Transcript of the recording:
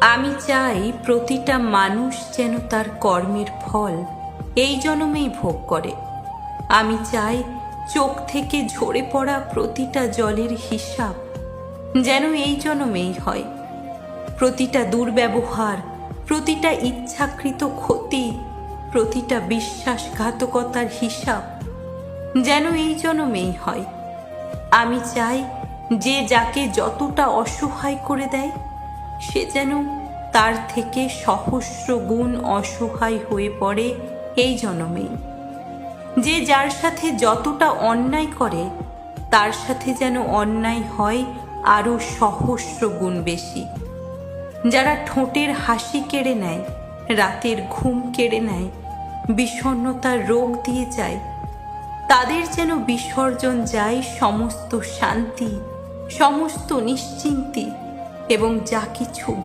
আমি চাই প্রতিটা মানুষ যেন তার কর্মের ফল এই জন্মেই ভোগ করে। আমি চাই চোখ থেকে ঝরে পড়া প্রতিটা জলের হিসাব যেন এই জন্মেই হয়। প্রতিটা দুর্ব্যবহার, প্রতিটা ইচ্ছাকৃত ক্ষতি, প্রতিটা বিশ্বাসঘাতকতার হিসাব যেন এই জন্মেই হয়। আমি চাই যে যাকে যতটা অসহায় করে দেয় সে যেন তার থেকে সহস্র গুণ অসহায় হয়ে পড়ে এই জন্মেই। যে যার সাথে যতটা অন্যায় করে, তার সাথে যেন অন্যায় হয় আরও সহস্র গুণ বেশি। যারা ঠোঁটের হাসি কেড়ে নেয়, রাতের ঘুম কেড়ে নেয় বিষণ্ণতার রোগ দিয়ে যায়, তাদের যেন বিসর্জন যায় সমস্ত শান্তি, সমস্ত নিশ্চিন্তি এবং যা কিছু